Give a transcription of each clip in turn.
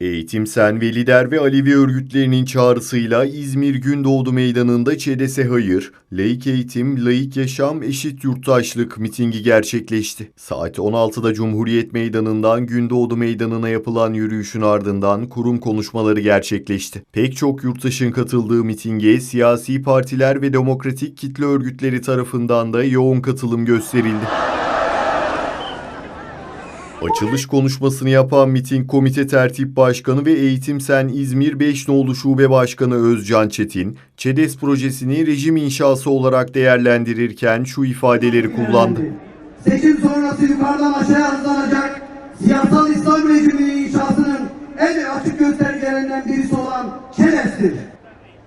Eğitim Sen ve Lider ve Alevi örgütlerinin çağrısıyla İzmir Gündoğdu Meydanı'nda ÇEDES'e hayır, laik eğitim, laik yaşam, eşit yurttaşlık mitingi gerçekleşti. Saat 16'da Cumhuriyet Meydanı'ndan Gündoğdu Meydanı'na yapılan yürüyüşün ardından kurum konuşmaları gerçekleşti. Pek çok yurttaşın katıldığı mitinge siyasi partiler ve demokratik kitle örgütleri tarafından da yoğun katılım gösterildi. Açılış konuşmasını yapan miting komite tertip başkanı ve Eğitim Sen İzmir 5 Nolu Şube Başkanı Özcan Çetin, ÇEDES projesini rejim inşası olarak değerlendirirken şu ifadeleri kullandı. Seçim sonrası yukarıdan aşağıya hızlanacak siyasal İslam rejiminin inşasının en açık göstergelerinden birisi olan şerefsizdir.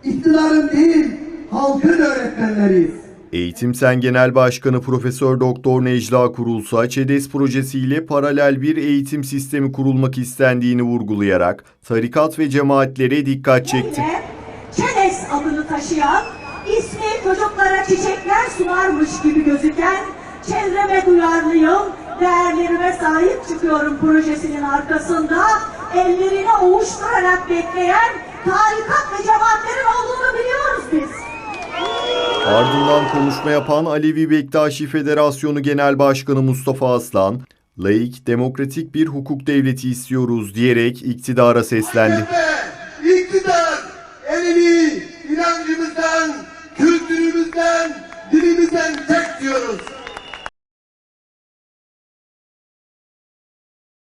İktidarın değil, halkın öğretmenleriyiz. Eğitim Sen Genel Başkanı Profesör Doktor Necla Kurulsa, ÇEDES projesiyle paralel bir eğitim sistemi kurulmak istendiğini vurgulayarak tarikat ve cemaatlere dikkat çekti. Ve Çeles adını taşıyan, ismi çocuklara çiçekler sunarmış gibi gözüken, çevreme duyarlıyım, değerlerime sahip çıkıyorum projesinin arkasında, ellerini ovuşturarak bekleyen tarikat ve cemaatlerin olduğunu biliyoruz biz. Ardından konuşma yapan Alevi Bektaşi Federasyonu Genel Başkanı Mustafa Aslan, laik, demokratik bir hukuk devleti istiyoruz diyerek iktidara seslendi.